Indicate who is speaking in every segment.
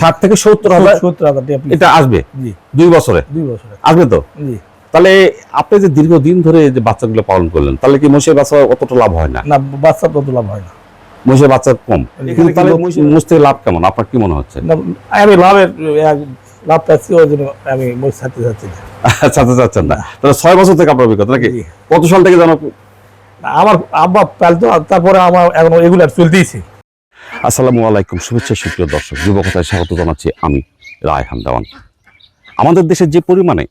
Speaker 1: ষাট থেকে সত্তর হাজার
Speaker 2: সত্তর হাজার
Speaker 1: এটা আসবে? দুই বছরে?
Speaker 2: দুই বছরে।
Speaker 1: আসবে তো? তাহলে আপনি যে দীর্ঘদিন ধরে যে বাচ্চাগুলো পালন করলেন তাহলে কি মহিষের বাচ্চা অতটা লাভ হয় না?
Speaker 2: না বাচ্চা তত লাভ হয় না।
Speaker 1: মহিষের বাচ্চা কম। কিন্তু তাহলে মহিষ থেকে লাভ কেমন? আপনার কি মনে হচ্ছে?
Speaker 2: না, আমি লাভের লাভ পাচ্ছি ওই জন্য আমি মহিষ ছাড়তে চাচ্ছি না।
Speaker 1: আচ্ছা চাচ্ছেন না। তাহলে ছয় বছর থেকে আপনার অভিজ্ঞতা নাকি? কত সাল থেকে জানো
Speaker 2: আমার আব্বা পালতো তারপরে আমার এখন রেগুলার চলতেইছে
Speaker 1: আসসালামু আলাইকুম, শুভেচ্ছা, সুপ্রিয় দর্শক, যুবকতায় স্বাগত জানাচ্ছি আমি রায়হান দেওয়ান। আমাদের দেশে যে পরিমাণে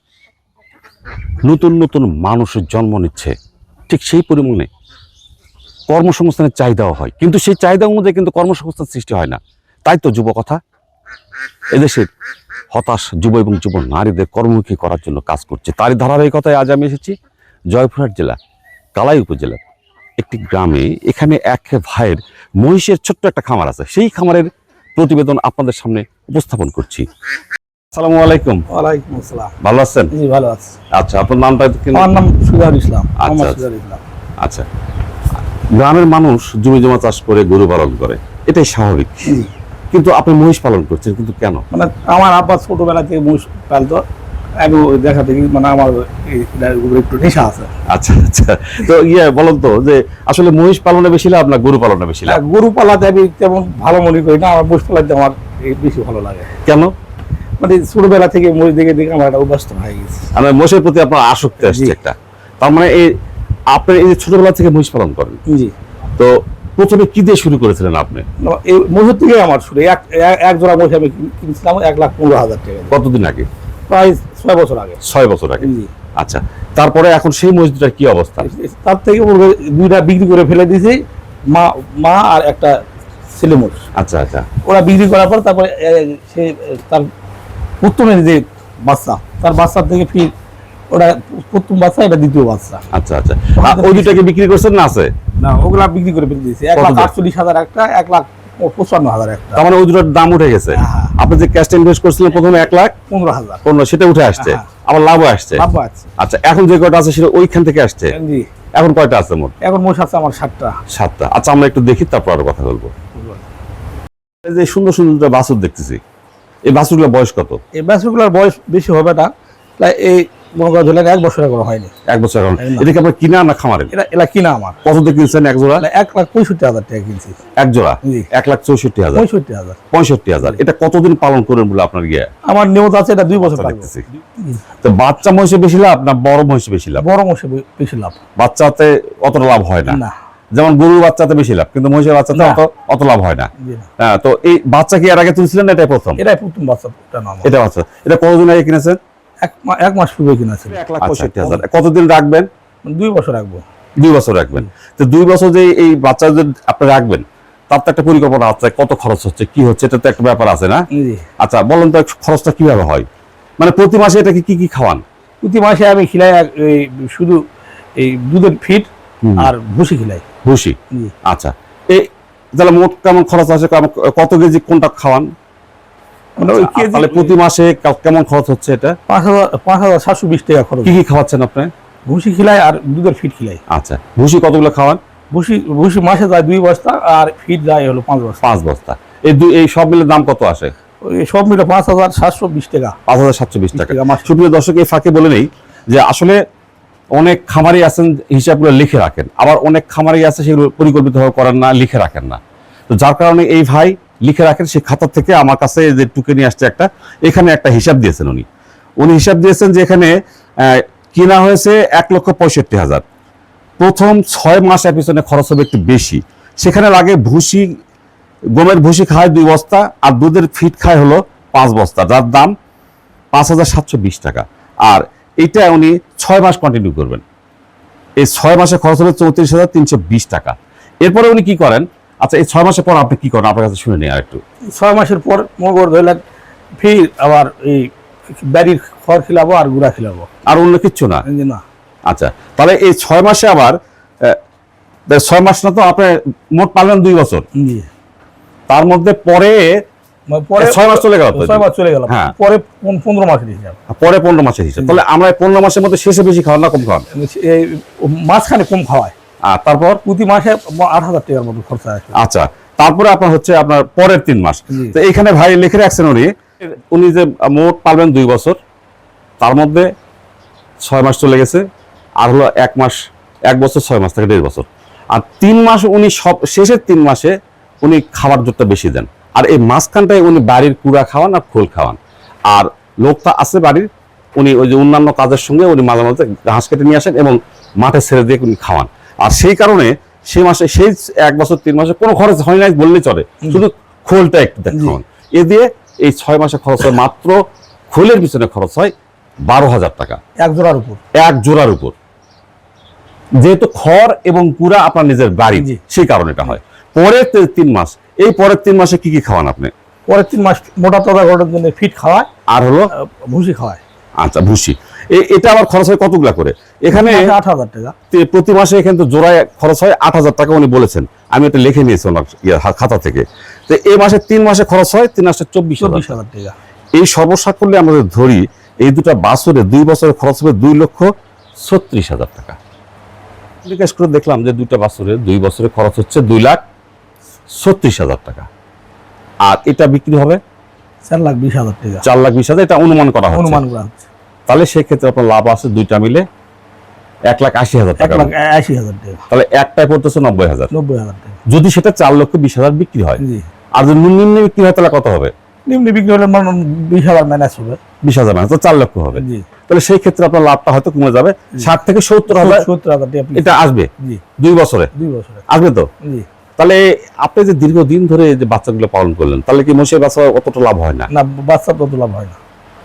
Speaker 1: নতুন নতুন মানুষের জন্ম নিচ্ছে, ঠিক সেই পরিমাণে কর্মসংস্থানের চাহিদাও হয়। কিন্তু সেই চাহিদা অনুযায়ী কিন্তু কর্মসংস্থান সৃষ্টি হয় না। তাই তো যুবকথা, এদেশের হতাশ যুব এবং যুব নারীদের কর্মমুখী করার জন্য কাজ করছে। তারই ধারাবাহিকতায় আজ আমি এসেছি জয়পুরহাট জেলা, কালাই উপজেলার একটি গ্রামে এখানে এক ভাইয়ের মহিষের ছোট্ট একটা খামার আছে। সেই খামারের প্রতিবেদন আপনাদের সামনে উপস্থাপন করছি। আসসালামু আলাইকুম।
Speaker 2: ওয়ালাইকুম আসসালাম।
Speaker 1: ভালো আছেন?
Speaker 2: জি ভালো আছে।
Speaker 1: আচ্ছা আপনার নামটা
Speaker 2: আমার নাম সুজার ইসলাম
Speaker 1: আচ্ছা, আচ্ছা।
Speaker 2: ইসলাম।
Speaker 1: আচ্ছা। গ্রামের মানুষ জমি জমা চাষ করে গরু পালন করে এটাই স্বাভাবিক। কিন্তু আপনি মহিষ পালন করছেন কিন্তু কেন?
Speaker 2: মানে আমার আব্বা ছোটবেলা থেকে মহিষ পালতো। আমি দেখা দেখি মানে আমার উপরে একটু নেশা আছে।
Speaker 1: আচ্ছা আচ্ছা। তো ইয়ে বলুন তো যে আসলে মহিষ পালনে বেশি লাভ না গরু পালনে বেশি লাভ?
Speaker 2: গরু পালাতে আমি তেমন ভালো মনে করি না আমার মহিষ পালাতে আমার এই বেশি ভালো লাগে।
Speaker 1: কেন?
Speaker 2: মানে ছোটবেলা থেকে মহিষ দেখে দেখে আমার একটা অভ্যস্ত হয়ে গেছে।
Speaker 1: মানে মহিষের প্রতি আপনার আসক্তি আসছে একটা। তার মানে এই আপনি এই যে ছোটবেলা থেকে মহিষ পালন করেন
Speaker 2: জি।
Speaker 1: তো প্রথমে কি দিয়ে শুরু করেছিলেন আপনি?
Speaker 2: এই মহিষের থেকে আমার শুরু। এক এক- জোড়া মহিষ আমি কিন- কিনছিলাম এক লাখ পনেরো হাজার টাকা
Speaker 1: কতদিন আগে?
Speaker 2: প্রায় ছয় বছর আগে।
Speaker 1: ছয় বছর আগে। আচ্ছা তারপরে এখন সেই মহিষ দুটার কি অবস্থা?
Speaker 2: তার থেকে দুইটা বিক্রি করে ফেলে দিয়েছি মা মা আর একটা ছেলে মোষ
Speaker 1: আচ্ছা আচ্ছা।
Speaker 2: ওরা বিক্রি করার পর তারপরে সে তার প্রথমের যে বাচ্চা তার বাচ্চার থেকে ফির ওটা প্রথম বাচ্চা এটা দ্বিতীয় বাচ্চা।
Speaker 1: আচ্ছা আচ্ছা। ওই দুটাকে বিক্রি করছেন না আছে?
Speaker 2: না ওগুলা বিক্রি করে ফেলে দিয়েছি। এক লাখ? আটচল্লিশ হাজার একটা এক লাখ পঁচান্ন হাজার একটা।
Speaker 1: তার মানে ওই দুটার দাম উঠে গেছে।
Speaker 2: হ্যাঁ।
Speaker 1: আপনি যে ক্যাশটা ইনভেস্ট করছিলেন প্রথমে এক লাখ
Speaker 2: পনেরো হাজার।
Speaker 1: পনেরো সেটা উঠে আসছে।
Speaker 2: হ্যাঁ।
Speaker 1: আবার লাভও আসছে।
Speaker 2: লাভ আছে
Speaker 1: আচ্ছা এখন যে কয়টা আছে সেটা ওইখান থেকে আসছে? এখন কয়টা আছে মোট?
Speaker 2: এখন মোষ আছে আমার ষাটটা
Speaker 1: সাতটা। আচ্ছা আমরা একটু দেখি তারপর আরও কথা বলব। যে সুন্দর সুন্দর দুটো বাছুর দেখতেছি। এই বাছুরগুলো বয়স কত?
Speaker 2: এই ব্যাসগুলোর বয়স বেশি হবে না। এই মনে করা ধরলেন এক বছর করে হয়নি।
Speaker 1: এক বছর এখন এটা কি আপনার কিনা না খামারের?
Speaker 2: এটা এলা কিনা আমার।
Speaker 1: কত কিনছেন? এক জোড়া?
Speaker 2: এক লাখ পঁয়ষট্টি হাজার টাকা কিনছি।
Speaker 1: এক জোড়া? এক লাখ চৌষট্টি হাজার।
Speaker 2: পঁয়ষট্টি হাজার।
Speaker 1: পঁয়ষট্টি হাজার। এটা কতদিন পালন বলে আপনার গিয়ে
Speaker 2: আমার নিয়ত আছে এটা দুই বছর
Speaker 1: বাচ্চা
Speaker 2: পালবো।
Speaker 1: দেখতেছি। তো বাচ্চা মহিষে বেশি লাভ না বড় মহিষে বেশি লাভ?
Speaker 2: বড় বে- বেশি লাভ।
Speaker 1: বাচ্চাতে অতটা লাভ হয় না? যেমন গরুর বাচ্চাতে বেশি লাভ কিন্তু মহিষের বাচ্চাতে। অত অত লাভ হয় না। হ্যাঁ তো এই বাচ্চা কি এর আগে তুলছিলেন না এটাই প্রথম?
Speaker 2: এটাই প্রথম বাচ্চাটা নাম।
Speaker 1: এটা বাচ্চা। এটা কতদিন আগে কিনেছেন?
Speaker 2: এক মাস পূর্বে কিনা ছিল।
Speaker 1: এক লাখ পঁয়ষট্টি হাজার। কতদিন রাখবেন?
Speaker 2: মানে দুই বছর রাখব।
Speaker 1: দুই বছর রাখবেন। তো দুই বছর যে এই বাচ্চা যদি আপনি রাখবেন তার তো একটা পরিকল্পনা আছে কত খরচ হচ্ছে কি হচ্ছে এটা তো একটা ব্যাপার আছে না? আচ্ছা বলেন তো খরচটা কীভাবে হয়? মানে প্রতি মাসে এটাকে কি কি খাওয়ান?
Speaker 2: প্রতি মাসে আমি খিলাই এই শুধু এই দুধের ফিট আর ভুসি খিলাই
Speaker 1: ভুসি? আচ্ছা। এই তাহলে মোট কেমন খরচ আছে? কেমন- কত কেজি কোনটা খাওয়ান
Speaker 2: মানে ওই
Speaker 1: আচ্ছা,
Speaker 2: কেজি
Speaker 1: তাহলে প্রতি মাসে কেমন খরচ হচ্ছে এটা?
Speaker 2: পাঁচ হাজার পাঁচ হাজার সাতশো বিশ টাকা খরচ।
Speaker 1: কি কি খাওয়াচ্ছেন আপনি?
Speaker 2: ভুসি খিলাই আর দুধের ফিট খিলাই।
Speaker 1: আচ্ছা ভুসি কতগুলো খাওয়ান?
Speaker 2: ভুসি ভুসি মাসে যায় দুই বস্তা আর ফিট যায় হলো পাঁচ বস্তা।
Speaker 1: পাঁচ বস্তা। এই দুই এই সব মিলে দাম কত আসে?
Speaker 2: সব মিলে পাঁচ হাজার সাতশো বিশ টাকা।
Speaker 1: পাঁচ হাজার সাতশো বিশ টাকা।
Speaker 2: মাস।
Speaker 1: সুপ্রিয় দর্শক এই ফাঁকে বলে নেই যে আসলে অনেক খামারি আছেন হিসাবগুলো লিখে রাখেন। আবার অনেক খামারি আছে সেগুলো পরিকল্পিতভাবে করেন না লিখে রাখেন না। তো যার কারণে এই ভাই লিখে রাখেন, সেই খাতা থেকে আমার কাছে যে টুকে নিয়ে আসছে একটা, এখানে একটা হিসাব দিয়েছেন উনি। উনি হিসাব দিয়েছেন যে এখানে কিনা হয়েছে এক লক্ষ পঁয়ষট্টি হাজার। প্রথম ছয় মাসের পিছনে খরচ হবে একটু বেশি। সেখানে লাগে ভুসি, গমের ভুসি খায় দুই বস্তা, আর দুধের ফিট খায় হলো পাঁচ বস্তা, যার দাম পাঁচ হাজার সাতশো বিশ টাকা। আর এটা উনি ছয় মাস কন্টিনিউ করবেন। এই ছয় মাসে খরচ হবে চৌত্রিশ হাজার তিনশো বিশ টাকা। এরপরে উনি কি করেন? আচ্ছা এই ছয় মাসের পর আপনি কি করেন? আপনার কাছে শুনে নিই আর একটু
Speaker 2: ছয় মাসের পর মনে করে ধরলেন ফির আবার এই ব্যারির খড় খিলাবো আর গুড়া খিলাবো।
Speaker 1: আর অন্য কিচ্ছু না?
Speaker 2: না।
Speaker 1: আচ্ছা তাহলে এই ছয় মাসে আবার ছয় মাস না তো আপনি মোট পালন দুই বছর। তার মধ্যে পরে
Speaker 2: পরে
Speaker 1: ছয় মাস চলে গেল।
Speaker 2: ছয় মাস চলে গেল।
Speaker 1: হ্যাঁ।
Speaker 2: পরে পনেরো মাসের হিসাব।
Speaker 1: পরে পনেরো মাসের হিসাব। তাহলে আমরা পনেরো মাসের মধ্যে শেষে বেশি খাওয়ান না কম খাওয়ান?
Speaker 2: এই মাঝখানে কম খাওয়ায়।
Speaker 1: আর তারপর
Speaker 2: প্রতি মাসে আট হাজার টাকার মতো খরচা আসবে
Speaker 1: আচ্ছা তারপরে আপনার হচ্ছে আপনার পরের তিন মাস। তো এখানে ভাই লিখে রাখছেন উনি উনি যে মোট পালবেন দুই বছর তার মধ্যে ছয় মাস চলে গেছে আর হলো এক মাস এক বছর ছয় মাস থেকে দেড় বছর। আর তিন মাস উনি সব শেষের তিন মাসে উনি খাবার জোরটা বেশি দেন। আর এই মাঝখানটায় উনি বাড়ির কুড়া খাওয়ান আর খোল খাওয়ান। আর লোকটা আছে বাড়ির উনি ওই যে অন্যান্য কাজের সঙ্গে উনি মাঝে মাঝে ঘাস কেটে নিয়ে আসেন এবং মাঠে ছেড়ে দিয়ে উনি খাওয়ান। আর সেই কারণে সেই মাসে সেই এক বছর তিন মাসে কোনো খরচ হয় নাই বললেই চলে। শুধু খোলটা একটু দেখ খাওয়ান এ দিয়ে এই ছয় মাসে খরচ হয় মাত্র খোলের পিছনে খরচ হয় বারো হাজার টাকা।
Speaker 2: এক জোড়ার উপর।
Speaker 1: এক জোড়ার উপর। যেহেতু খড় এবং কুড়া আপনার নিজের বাড়ি। সেই কারণে এটা হয়। পরের তিন মাস এই পরের তিন মাসে কি কি খাওয়ান আপনি?
Speaker 2: পরের তিন মাস মোটা তাজা করার জন্য ফিট খাওয়ায়
Speaker 1: আর হলো?
Speaker 2: ভুসি খাওয়ায়।
Speaker 1: আচ্ছা ভুসি। এটা আমার খরচ হয় কতগুলা করে? এখানে
Speaker 2: আট হাজার টাকা।
Speaker 1: প্রতি মাসে এখানে তো জোড়ায় খরচ হয় আট হাজার টাকা উনি বলেছেন। আমি এটা লিখে নিয়েছি ওনার খাতা থেকে। তো এই মাসে তিন মাসে খরচ হয় তিন মাসে চব্বিশ
Speaker 2: চব্বিশ হাজার টাকা।
Speaker 1: এই সর্বসাকুল্যে আমরা যদি ধরি এই দুটা বাছরে দুই বছরে খরচ হবে দুই লক্ষ ছত্রিশ হাজার টাকা। জিজ্ঞেস করে দেখলাম যে দুইটা বাছরে দুই বছরে খরচ হচ্ছে দুই লাখ ছত্রিশ হাজার টাকা। আর এটা বিক্রি হবে
Speaker 2: চার লাখ বিশ হাজার টাকা।
Speaker 1: চার লাখ বিশ হাজার এটা অনুমান করা
Speaker 2: অনুমান করা হচ্ছে।
Speaker 1: তাহলে সেক্ষেত্রে আপনার লাভ আছে দুইটা মিলে এক লাখ আশি হাজার টাকা।
Speaker 2: আশি হাজার টাকা।
Speaker 1: তাহলে একটাই পড়তেছে নব্বই হাজার।
Speaker 2: নব্বই হাজার টাকা।
Speaker 1: যদি সেটা চার লক্ষ বিশ হাজার বিক্রি হয় আর যদি নিম্ন বিক্রি হয় তাহলে কত হবে?
Speaker 2: নিম্ন বিক্রি হলে বিশ হাজার ম্যানেজ হবে।
Speaker 1: বিশ হাজার তো চার লক্ষ হবে। তাহলে সেই ক্ষেত্রে আপনার লাভটা হয়তো কমে যাবে। ষাট থেকে সত্তর হাজার
Speaker 2: সত্তর হাজার
Speaker 1: এটা আসবে
Speaker 2: জি।
Speaker 1: দুই বছরে।
Speaker 2: দুই বছরে।
Speaker 1: আসবে তো? তাহলে আপনি যে দীর্ঘদিন ধরে যে বাচ্চাগুলো পালন করলেন তাহলে কি মহিষের বাচ্চা অতটা লাভ হয় না?
Speaker 2: না বাচ্চা তত লাভ হয় না।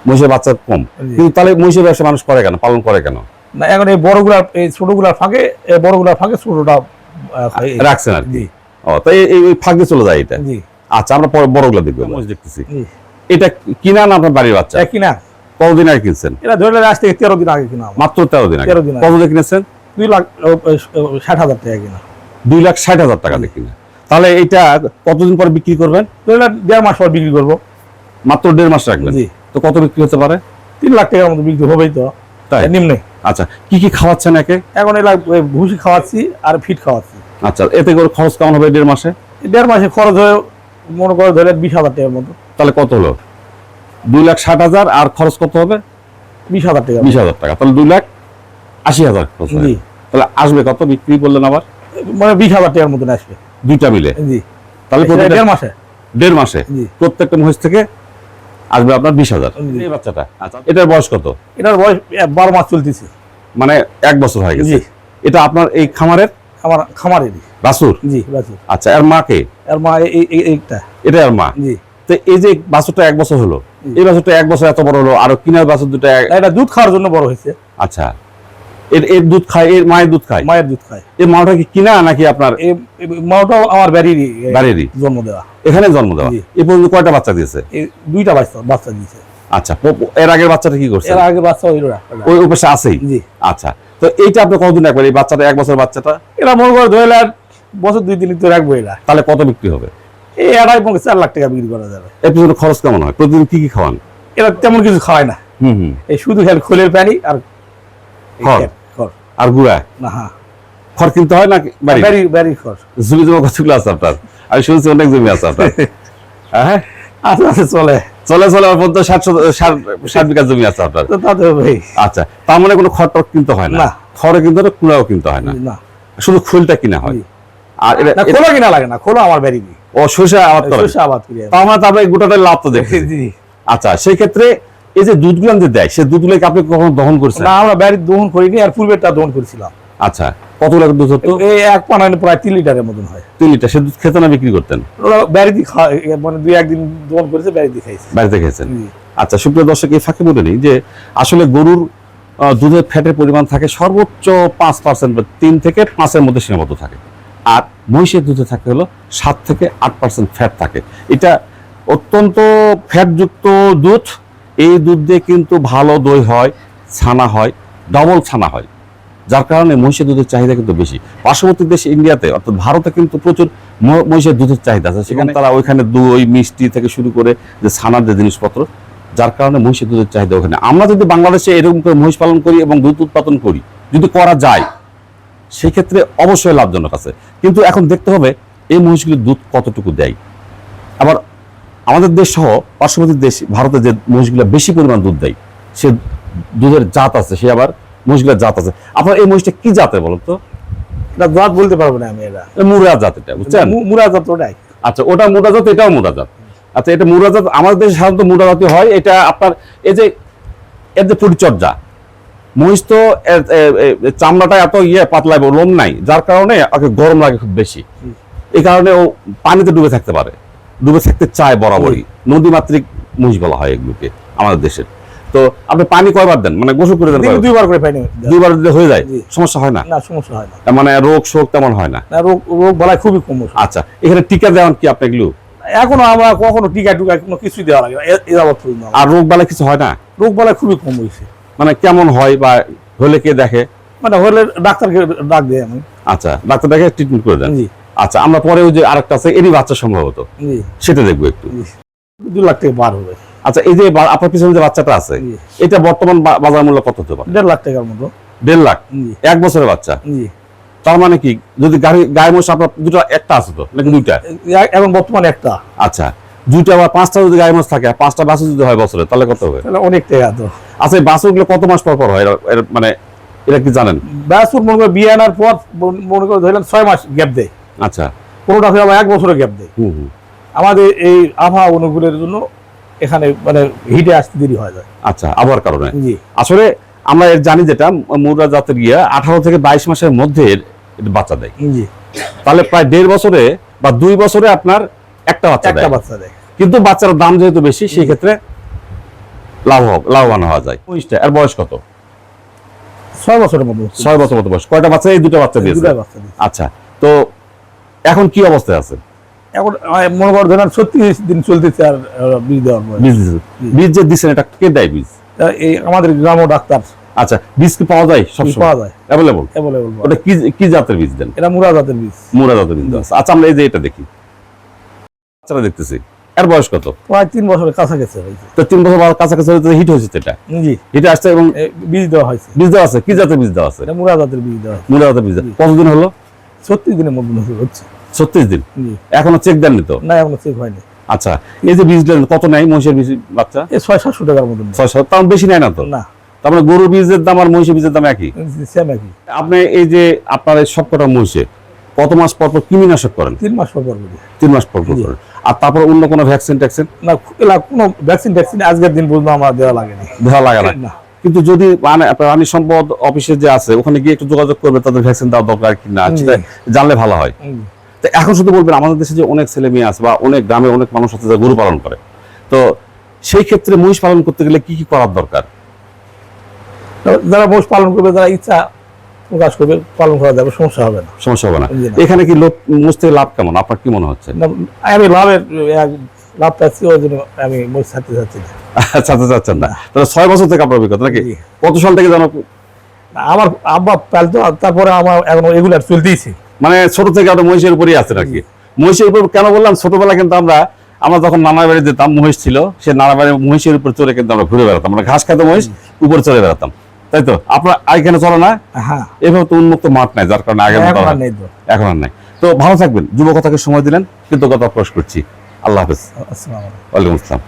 Speaker 1: মহিষের বাচ্চা কম। কিন্তু তাহলে মহিষের ব্যবসা মানুষ করে কেন? পালন করে কেন?
Speaker 2: না এখন এই বড়গুলার এই ছোটগুলার ফাঁকে এই বড়গুলার ফাঁকে ছোটটা
Speaker 1: রাখছেন আর কি। ও তাই এই- ফাঁকে চলে যায় এটা।
Speaker 2: জি।
Speaker 1: আচ্ছা আমরা পরে বড়গুলো দেখব মহিষ দেখতেছি। এটা কিনা না আপনার বাড়ির বাচ্চা?
Speaker 2: একই না
Speaker 1: কতদিন আগে কিনছেন?
Speaker 2: এটা আজ থেকে তেরো দিন আগে কিনা
Speaker 1: মাত্র তেরো দিন আগে।
Speaker 2: 13 দিন।
Speaker 1: কিনেছেন?
Speaker 2: দুই লাখ ষাট হাজার টাকা কিনা।
Speaker 1: দুই লাখ ষাট হাজার টাকা দিয়ে কিনে। তাহলে এটা কতদিন পরে বিক্রি করবেন?
Speaker 2: দেড় মাস পর বিক্রি করব।
Speaker 1: মাত্র দেড় মাস রাখবেন।
Speaker 2: জি।
Speaker 1: তো কত বিক্রি হতে পারে?
Speaker 2: তিন লাখ টাকার মতো বিক্রি হবেই তো।
Speaker 1: তাই?
Speaker 2: নিম্নে।
Speaker 1: আচ্ছা কি কি খাওয়াচ্ছেন একে?
Speaker 2: এখন এলা ভুসি খাওয়াচ্ছি আর ফিট খাওয়াচ্ছি।
Speaker 1: আচ্ছা এতে করে খরচ কেমন হবে দেড় মাসে?
Speaker 2: দেড় মাসে খরচ হয়ে মনে করে ধরে বিশ হাজার টাকার মতো।
Speaker 1: তাহলে কত হলো? দুই লাখ ষাট হাজার আর খরচ কত হবে?
Speaker 2: বিশ হাজার টাকা
Speaker 1: বিশ হাজার টাকা তাহলে দুই লাখ আশি হাজার খরচ
Speaker 2: জি।
Speaker 1: তাহলে আসবে কত বিক্রি বললেন আবার?
Speaker 2: মানে বিশ হাজার টাকার মতন আসবে।
Speaker 1: দুইটা মিলে।
Speaker 2: জি।
Speaker 1: তাহলে
Speaker 2: দেড় মাসে।
Speaker 1: দেড় মাসে।
Speaker 2: জি।
Speaker 1: প্রত্যেকটা মহিষ থেকে আসবে আপনার বিশ হাজার। এই বাচ্চাটা আচ্ছা। এটার বয়স কত?
Speaker 2: এটার বয়স বারো মাস চলতেছে।
Speaker 1: মানে এক বছর হয়ে গেছে। এটা আপনার এই খামারের?
Speaker 2: খামার খামারের
Speaker 1: বাসুর
Speaker 2: জি বাসুর
Speaker 1: আচ্ছা আর
Speaker 2: মা কে এর মা এইটা।
Speaker 1: এটা আর মা?
Speaker 2: জি।
Speaker 1: তো এই যে বাসুরটা এক বছর হলো এই বাছুরটা এক বছর এত বড় হলো আর কিনার বাসুর দুটা
Speaker 2: এটা দুধ খাওয়ার জন্য বড় হয়েছে।
Speaker 1: আচ্ছা। এর এর দুধ খায় এর মায়ের দুধ খায়?
Speaker 2: মায়ের দুধ খায়।
Speaker 1: এই মাটা কি কিনা নাকি আপনার?
Speaker 2: এই মাওটাও আমার বাড়িরই
Speaker 1: বাড়িরই?
Speaker 2: জন্ম দেওয়া।
Speaker 1: এখানে জন্ম দেওয়া। এ পর্যন্ত কয়টা বাচ্চা দিয়েছে?
Speaker 2: দুইটা বাচ্চা বাচ্চা দিয়েছে।
Speaker 1: আচ্ছা এর আগের বাচ্চাটা কি করছে?
Speaker 2: এর আগে বাচ্চা হইল না
Speaker 1: ওই উপাসে আছেই?
Speaker 2: জি।
Speaker 1: আচ্ছা তো এইটা আপনি কতদিন রাখবেন? এই বাচ্চাটা এক বছর বাচ্চাটা?
Speaker 2: এরা মনে করে ধরে বছর দুই দিন তো রাখব এরা
Speaker 1: তাহলে কত বিক্রি হবে?
Speaker 2: এই আড়াই পৌনে চার লাখ টাকা বিক্রি করা যাবে।
Speaker 1: এর পিছনে খরচ কেমন হয়? প্রতিদিন কি কি খাওয়ান?
Speaker 2: এরা তেমন কিছু খাওয়ায় না।
Speaker 1: হুম হুম।
Speaker 2: এই শুধু খেল খোলের পানি আর
Speaker 1: খড়। আর গুড়া?
Speaker 2: হ্যাঁ।
Speaker 1: খড় কিনতে হয় না বাড়ি?
Speaker 2: ব্যারি খড়।
Speaker 1: জমি জমা কতগুলো আছে আপনার? আমি শুনছি অনেক জমি আছে আপনার। হ্যাঁ?
Speaker 2: আস্তে আস্তে চলে।
Speaker 1: চলে চলে ষাট ষাট বিঘা জমি আছে আপনার।
Speaker 2: ভাই।
Speaker 1: আচ্ছা তার মানে কোনো খড় কিনতে হয় না? কিনতে হয় কুড়াও কিনতে হয় না? শুধু ফুলটা কিনা হয়? আর এটা
Speaker 2: খোলা কিনা লাগে না খোলা আমার দি
Speaker 1: ও সরষে আবাদ করে
Speaker 2: সরষে আবাদ করি।
Speaker 1: তার মানে গোটাটা লাভ তো দেখে আচ্ছা সেই ক্ষেত্রে এই যে দুধগুলো যে দেয় সে দুধগুলোকে আপনি কখনো দহন করছেন?
Speaker 2: না আমরা ব্যারি দহন করিনি আর পূর্বেরটা দহন করেছিলাম।
Speaker 1: আচ্ছা কত কতগুলো দুধ হতো?
Speaker 2: এই এক পানানে প্রায় তিন লিটারের মতন হয়।
Speaker 1: তিন লিটার সে দুধ খেতে না বিক্রি করতেন?
Speaker 2: ওরা খাওয়া মানে দুই একদিন দহন করেছে দি খাইছে।
Speaker 1: বাড়িতে খেয়েছেন। আচ্ছা সুপ্রিয় দর্শক এই ফাঁকে বলে নিই যে আসলে গরুর দুধের ফ্যাটের পরিমাণ থাকে সর্বোচ্চ পাঁচ পার্সেন্ট বা তিন থেকে পাঁচের মধ্যে সীমাবদ্ধ থাকে। আর মহিষের দুধে থাকে হলো সাত থেকে আট পার্সেন্ট ফ্যাট থাকে। এটা অত্যন্ত ফ্যাটযুক্ত দুধ এই দুধ দিয়ে কিন্তু ভালো দই হয় ছানা হয় ডবল ছানা হয়। যার কারণে মহিষের দুধের চাহিদা কিন্তু বেশি। পার্শ্ববর্তী দেশ ইন্ডিয়াতে অর্থাৎ ভারতে কিন্তু প্রচুর মহিষের দুধের চাহিদা আছে। সেখানে তারা ওইখানে দই মিষ্টি থেকে শুরু করে যে ছানার যে জিনিসপত্র যার কারণে মহিষের দুধের চাহিদা ওখানে। আমরা যদি বাংলাদেশে এরকম করে মহিষ পালন করি এবং দুধ উৎপাদন করি যদি করা যায় সেক্ষেত্রে অবশ্যই লাভজনক আছে। কিন্তু এখন দেখতে হবে এই মহিষগুলির দুধ কতটুকু দেয়? আবার আমাদের দেশ সহ পার্শ্ববর্তী দেশ ভারতে যে মহিষগুলো বেশি পরিমাণ দুধ দেয় সে দুধের জাত আছে সে আবার মহিষগুলোর জাত আছে। আপনার এই মহিষটা কি জাতের বলুন তো?
Speaker 2: এটা জাত বলতে পারব না আমি এটা
Speaker 1: মুরা জাত এটা বুঝছেন?
Speaker 2: মুরা জাত ওটাই
Speaker 1: আচ্ছা ওটা মুরা জাত এটাও মুরা জাত। আচ্ছা এটা মুরা জাত আমাদের দেশে সাধারণত মুরা জাতীয় হয়। এটা আপনার এই যে এর যে পরিচর্যা মহিষ তো চামড়াটা এত ইয়ে পাতলা লোম নাই যার কারণে ওকে গরম লাগে খুব বেশি। এই কারণে ও পানিতে ডুবে থাকতে পারে। ডুবে থাকতে চায় বরাবরই। নদীমাতৃক মহিষ বলা হয় এগুলোকে আমাদের দেশের। তো আপনি পানি কয়বার দেন? মানে গোসল করে দেন
Speaker 2: দুইবার করে পাইনি
Speaker 1: দুইবার দিলে হয়ে যায়? সমস্যা হয় না?
Speaker 2: না সমস্যা হয় না।
Speaker 1: মানে রোগ শোক তেমন হয় না?
Speaker 2: রোগ রোগ বালাই খুবই কম।
Speaker 1: আচ্ছা এখানে টিকা দেওয়ান কি আপনি এগুলো?
Speaker 2: এখনও আমরা কখনো টিকা টুকা কোনো কিছুই দেওয়া লাগে।
Speaker 1: আর রোগ বালা কিছু হয় না?
Speaker 2: রোগ বালাই খুবই কম হয়েছে।
Speaker 1: মানে কেমন হয় বা হলে কে দেখে?
Speaker 2: মানে হলে ডাক্তারকে ডাক দেয় আমি।
Speaker 1: আচ্ছা ডাক্তার দেখে ট্রিটমেন্ট করে দেন।
Speaker 2: জি।
Speaker 1: আচ্ছা আমরা পরে ওই যে আরেকটা আছে এরই বাচ্চা সম্ভবত। সেটা দেখব একটু।
Speaker 2: দু লাখ থেকে বার হবে।
Speaker 1: আচ্ছা এই যে আপনার পিছনে যে বাচ্চাটা আছে এটা বর্তমান বাজার মূল্য কত হতে পারে?
Speaker 2: দেড় লাখ টাকার মতো।
Speaker 1: দেড় লাখ? এক বছরের বাচ্চা? তার মানে কি যদি গাড়ি গায়ে মশা আপনার দুটো একটা আছে তো নাকি দুইটা?
Speaker 2: এখন বর্তমানে একটা।
Speaker 1: আচ্ছা দুইটা বা পাঁচটা যদি গায়ে মোষ থাকে পাঁচটা বাছুর যদি হয় বছরে তাহলে কত হবে?
Speaker 2: তাহলে অনেক টাকা তো।
Speaker 1: আচ্ছা এই বাছুরগুলো কত মাস পর পর হয়? মানে এটা কি জানেন?
Speaker 2: ব্যাসপুর মনে করে বিয়ে আনার পর মনে করে ধরলেন ছয় মাস গ্যাপ দেয়।
Speaker 1: আচ্ছা।
Speaker 2: কোনোটা আবার এক বছরের গ্যাপ দেয়। আমাদের এই আবহাওয়া অনুকূলের জন্য এখানে মানে হিটে আসতে দেরি হয়ে যায়।
Speaker 1: আচ্ছা আবহাওয়ার কারণে।
Speaker 2: জি।
Speaker 1: আসলে আমরা এর জানি যেটা মুরা জাতের গিয়া আঠারো থেকে বাইশ মাসের মধ্যে বাচ্চা দেয়।
Speaker 2: জি।
Speaker 1: তাহলে প্রায় দেড় বছরে বা দুই বছরে আপনার একটা বাচ্চা
Speaker 2: একটা বাচ্চা দেয়।
Speaker 1: কিন্তু বাচ্চার দাম যেহেতু বেশি সেই ক্ষেত্রে লাভ লাভবান হওয়া যায়। মহিষটা এর বয়স কত?
Speaker 2: ছয় বছরের মতো
Speaker 1: ছয় বছর মতো বয়স। কয়টা বাচ্চা? এই দুটো বাচ্চা দিয়েছে। আচ্ছা তো এখন কি অবস্থায় আছে?
Speaker 2: এখন মনে করো ধরেন ছত্রিশ দিন চলতেছে আর বীজ দেওয়ার
Speaker 1: বীজ। বীজ যে দিচ্ছেন এটা কে দেয় বীজ?
Speaker 2: এই আমাদের গ্রাম ডাক্তার।
Speaker 1: আচ্ছা বীজ কি পাওয়া যায় সবসময়?
Speaker 2: পাওয়া যায়।
Speaker 1: অ্যাভেলেবল
Speaker 2: অ্যাভেলেবল
Speaker 1: ওটা কি কি জাতের বীজ দেন?
Speaker 2: এটা মুরা জাতের বীজ।
Speaker 1: মুরা জাতের বীজ আচ্ছা আমরা এই যে এটা দেখি। বাচ্চারা দেখতেছি। এর বয়স কত?
Speaker 2: প্রায় তিন বছরের কাছাকাছি হয়েছে।
Speaker 1: তো তিন বছর কাছাকাছি হতে হিট হয়েছে এটা।
Speaker 2: জি।
Speaker 1: হিটে আসছে এবং
Speaker 2: বীজ দেওয়া হয়েছে।
Speaker 1: বীজ দেওয়া আছে। কি জাতের বীজ দেওয়া আছে?
Speaker 2: এটা মুরা জাতের বীজ দেওয়া
Speaker 1: মুরা জাতের বীজ। কতদিন হলো?
Speaker 2: ছত্রিশ দিনের মধ্যে হচ্ছে।
Speaker 1: ছত্রিশ দিন? এখনও চেক দেননি তো?
Speaker 2: না এখনও চেক হয়নি।
Speaker 1: আচ্ছা এই যে বীজ দিলেন কত নেয় মহিষের বীজ বাচ্চা?
Speaker 2: ছয় সাতশো টাকার মতন
Speaker 1: ছয় সাত তার বেশি নেয় না তো?
Speaker 2: না।
Speaker 1: তার মানে গরুর বীজের দাম আর মহিষের বীজের দাম একই?
Speaker 2: সেম একই।
Speaker 1: আপনি এই যে আপনার এই সবকটা মহিষে কত মাস পর পর কৃমিনাশক করেন?
Speaker 2: তিন মাস পর পর
Speaker 1: তিন মাস পর পর করেন আর তারপর অন্য কোনো ভ্যাকসিন ট্যাকসিন
Speaker 2: না কোনো ভ্যাকসিন ট্যাকসিন আজকের দিন পর্যন্ত আমার দেওয়া লাগেনি
Speaker 1: দেওয়া লাগে না।
Speaker 2: না।
Speaker 1: কিন্তু যদি মানে প্রাণী সম্পদ অফিসে যে আছে ওখানে গিয়ে একটু যোগাযোগ করবে তাদের ভ্যাকসিন দেওয়া দরকার কি না জানলে ভালো হয়। এখন শুধু বলবেন আমাদের দেশে যে অনেক ছেলে মেয়ে আছে বা অনেক গ্রামে অনেক মানুষ আছে যারা গরু পালন করে। তো সেই ক্ষেত্রে মহিষ পালন করতে গেলে কি কি করার দরকার?
Speaker 2: যারা মোষ পালন করবে যারা ইচ্ছা প্রকাশ করবে পালন করা যাবে সমস্যা হবে না।
Speaker 1: সমস্যা হবে না। এখানে কি লোক মোষ থেকে লাভ কেমন? আপনার কি মনে হচ্ছে?
Speaker 2: না, আমি লাভের লাভ পাচ্ছি ওই জন্য আমি মোষ ছাড়তে চাচ্ছি না।
Speaker 1: চাচ্ছেন না। তাহলে ছয় বছর থেকে আপনার অভিজ্ঞতা নাকি? কত সাল থেকে জানো
Speaker 2: আমার আব্বা পালতো তারপরে আমার এখন এগুলার চলতেইছে।
Speaker 1: মানে ছোট থেকে আমরা মহিষের উপরই আছে নাকি মহিষের উপর কেন বললাম? ছোটবেলা কিন্তু আমরা আমরা যখন নানা বাড়ি যেতাম মহিষ ছিল সে নানা বাড়ি মহিষের উপর চড়ে কিন্তু আমরা ঘুরে বেড়াতাম। আমরা ঘাস খাইতে মহিষ উপরে চড়ে বেড়াতাম। তাই তো? আপনার এখানে চলে না?
Speaker 2: হ্যাঁ।
Speaker 1: এভাবে তো উন্মুক্ত মাঠ নাই যার কারণে আগে
Speaker 2: এখন
Speaker 1: আর
Speaker 2: আর নেই তো।
Speaker 1: আর ভালো থাকবেন। যুবকতাকে সময় দিলেন কৃতজ্ঞতা প্রকাশ করছি। আল্লাহ হাফেজ।
Speaker 2: আসসালামু আলাইকুম।
Speaker 1: ওয়ালাইকুম আসসালাম।